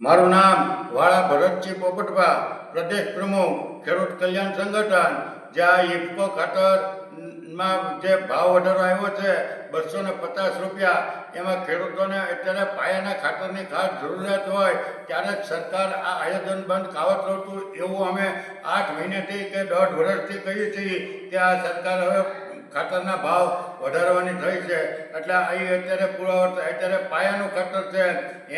મારું નામ વાળા ભરતજી પોપટભા પ્રદેશ પ્રમુખ, ખેડૂત કલ્યાણ સંગઠન, જ્યાં ઇફકો ખાતરમાં જે ભાવ વધારો આવ્યો છે, બસો ને પચાસ રૂપિયા, એમાં ખેડૂતોને અત્યારે પાયાના ખાતરની ખાસ જરૂરિયાત હોય, ત્યારે જ સરકાર આ આયોજન બંધ કાવત હતું એવું અમે આઠ મહિનેથી કે દોઢ વર્ષથી કહીએ છીએ કે આ સરકાર હવે ખાતરના ભાવ વધારવાની થઈ છે. એટલે અહીં અત્યારે પુરાવો અત્યારે પાયાનું ખાતર છે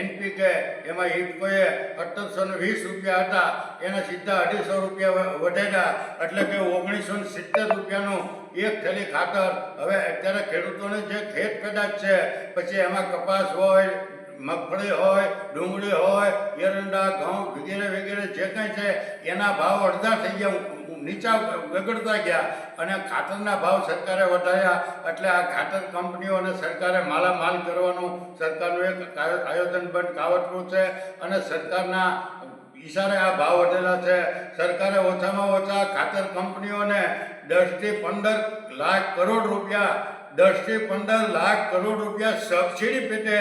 એનપીકે. એમાં ઇફકોએ અઠ્ઠરસો ને વીસ રૂપિયા હતા. એના સીધા અઢીસો રૂપિયા વધાર્યા. એટલે કે ઓગણીસો સિત્તેર રૂપિયાનું એક થેલી ખાતર. હવે અત્યારે ખેડૂતોને જે ખેત પેદાશ છે, પછી એમાં કપાસ હોય, મગફળી હોય, ડુંગળી હોય, એરંડા, ઘઉં વગેરે વગેરે જે કંઈ છે, એના ભાવ અડધા થઈ ગયા. નીચા ગગડતા ગયા અને ખાતરના ભાવ સરકારે વધાર્યા એટલે આ ખાતર કંપનીઓને સરકારે માલામાલ કરવાનું સરકારનું એક આયો- આયોજન પણ કાવતરું છે અને સરકારના ઈશારે આ ભાવ વધેલા છે. સરકારે ઓછામાં ઓછા ખાતર કંપનીઓને દસથી પંદર લાખ કરોડ રૂપિયા દસથી પંદર લાખ કરોડ રૂપિયા સબસિડી પેટે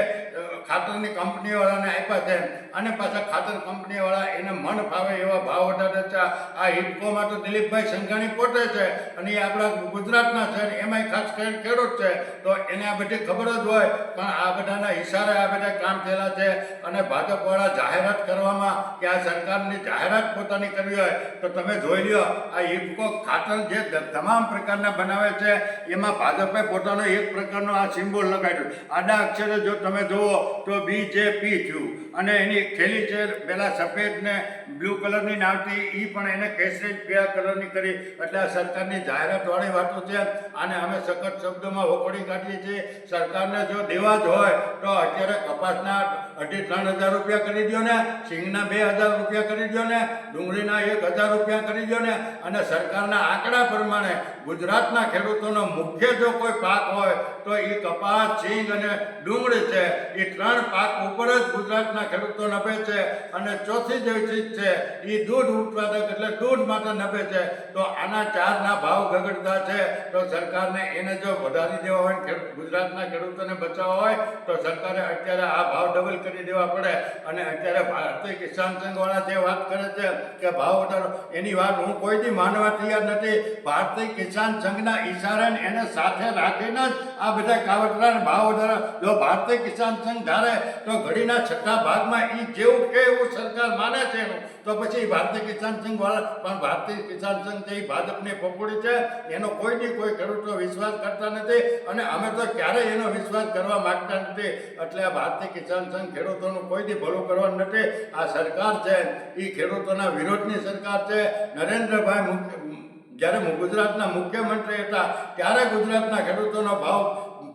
ખાતરની કંપનીવાળાને આપ્યા છે અને પાછા ખાતર કંપનીવાળા એને મન ફાવે એવા ભાવ વધારે છે. આ હિપકોમાં તો દિલીપભાઈ સંઘાણી પોતે છે અને એ આપણા ગુજરાતના છે એમાંય ખાસ કરીને ખેડૂત છે. તો એને આ બધી ખબર જ હોય. પણ આ બધાના ઈશારે આ બધા કામ થયેલા છે અને ભાજપવાળા જાહેરાત કરવામાં કે આ સરકારની જાહેરાત પોતાની કરવી હોય તો તમે જોઈ લ્યો, આ હિપકો ખાતર જે તમામ પ્રકારના બનાવે છે, એમાં ભાજપે પોતાનો એક પ્રકારનો આ સિમ્બોલ લગાડ્યો. આડા અક્ષરે જો તમે જુઓ તો બીજેપી થયું. અને એની થેલી છે પેલા સફેદ ને બ્લુ કલરની નાવતી એ પણ એને કેસરી પીળા કલરની કરી. એટલે આ સરકારની જાહેરાતવાળી વાતો છે. અને અમે સખત શબ્દોમાં વખોડી કાઢીએ છીએ. સરકારને જો દેવા જ હોય, તો અત્યારે કપાસના અઢી ત્રણ હજાર રૂપિયા કરી દો ને, સિંગના બે હજાર રૂપિયા કરી દો ને, ડુંગળીના એક હજાર રૂપિયા કરી દો ને. અને સરકારના આંકડા પ્રમાણે ગુજરાતના ખેડૂતોનો મુખ્ય જો કોઈ પાક હોય, તો એ કપાસ, સિંગ અને ડુંગળી છે. એ ત્રણ પાક ઉપર જ ગુજરાતના ખેડૂતો નભે છે અને ચોથી જે ચીજ છે એ દૂધ ઉત્પાદક એટલે દૂધ માટે નભે છે. તો આના ચારના ભાવ ગગડતા છે, તો સરકારને એને જો વધારી દેવા હોય ગુજરાતના ખેડૂતોને બચાવવા હોય, તો સરકારે અત્યારે આ ભાવ ડબલ કરી દેવા પડે. અને અત્યારે ભારતીય કિસાન સંઘવાળા જે વાત કરે છે કે ભાવ વધારો, એની વાત હું કોઈથી માનવા તૈયાર નથી. ભારતીય કિસાન સંઘના ઈશારાને એને સાથે રાખીને જ આ બધા કાવતરાને ભાવ વધારા. જો ભારતીય કિસાન સંઘ ધારે તો ઘડીના છઠ્ઠા ભાગમાં એ જેવું કે એવું સરકાર માને છે એનું. તો પછી ભારતીય કિસાન સંઘ વાળા પણ ભારતીય કિસાન સંઘ જે ભાજપની પપોડી છે, એનો કોઈ ની કોઈ ખેડૂતો વિશ્વાસ કરતા નથી અને અમે તો ક્યારેય એનો વિશ્વાસ કરવા માંગતા નથી. એટલે આ ભારતીય કિસાન સંઘ ખેડૂતોનું કોઈથી ભલું કરવાનું નથી. આ સરકાર છે એ ખેડૂતોના વિરોધની સરકાર છે. નરેન્દ્રભાઈ જ્યારે ગુજરાતના મુખ્યમંત્રી હતા, ત્યારે ગુજરાતના ખેડૂતોનો ભાવ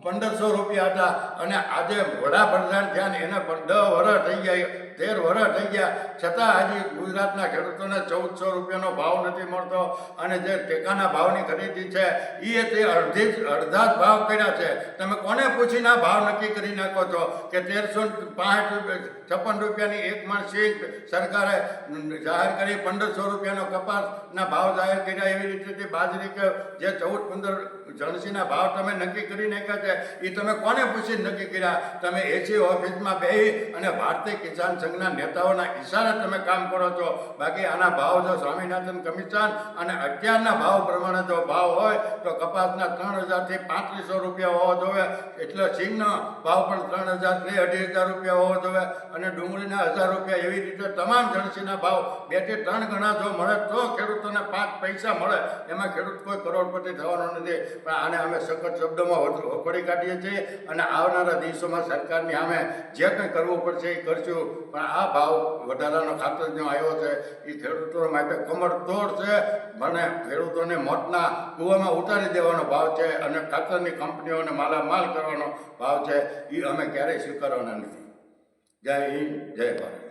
પંદરસો રૂપિયા હતા અને આજે વડાપ્રધાન થયા ને એને દસ વર્ષ થઈ ગયા તેર વર્ષ થઈ ગયા. છતાં હજી ગુજરાતના ખેડૂતોને ચૌદસો રૂપિયાનો ભાવ નથી મળતો અને જે ટેકાના ભાવની ખરીદી છે એ તે અડધી જ, અડધા જ ભાવ કર્યા છે. તમે કોને પૂછીને આ ભાવ નક્કી કરી નાખો છો કે તેરસો રૂપિયા, છપ્પન રૂપિયાની એક મણ સિંગ સરકારે જાહેર કરી, પંદરસો રૂપિયાનો કપાસના ભાવ જાહેર કર્યા એવી રીતે બાજરી કે જે ચૌદ, પંદર જણસીના ભાવ તમે નક્કી કરી નાખ્યા છે? એ તમે કોને પૂછીને નક્કી કર્યા? તમે એસી ઓફિસમાં બેસી અને ભારતીય કિસાન સંઘના નેતાઓના ઈશારે તમે કામ કરો છો. બાકી આના ભાવ જો સ્વામિનાથન કમિશન અને અત્યારના ભાવ પ્રમાણે જો ભાવ હોય, તો કપાસના ત્રણ હજારથી પાંત્રીસો રૂપિયા હોવો જોઈએ. એટલે સિંગનો ભાવ પણ ત્રણ હજારથી અઢી હજાર રૂપિયા હોવો જોઈએ. અને ડુંગળીના હજાર રૂપિયા એવી રીતે તમામ જણસીના ભાવ બેથી ત્રણ ગણા જો મળે, તો ખેડૂતોને પાંચ પૈસા મળે. એમાં ખેડૂત કોઈ કરોડપતિ થવાનો નથી. પણ આને અમે સખત શબ્દોમાં વધ- વખોડી કાઢીએ છીએ અને આવનારા દિવસોમાં સરકારની સામે જે કંઈ કરવું પડશે એ કરશું. પણ આ ભાવ વધારાનો ખાતર જો આવ્યો છે એ ખેડૂતો માટે કમર તોડ છે. મને ખેડૂતોને મોતના કૂવામાં ઉતારી દેવાનો ભાવ છે અને ખાતરની કંપનીઓને માલામાલ કરવાનો ભાવ છે. એ અમે ક્યારેય સ્વીકારવાના નથી. જય હિન્દ, જય ભારત.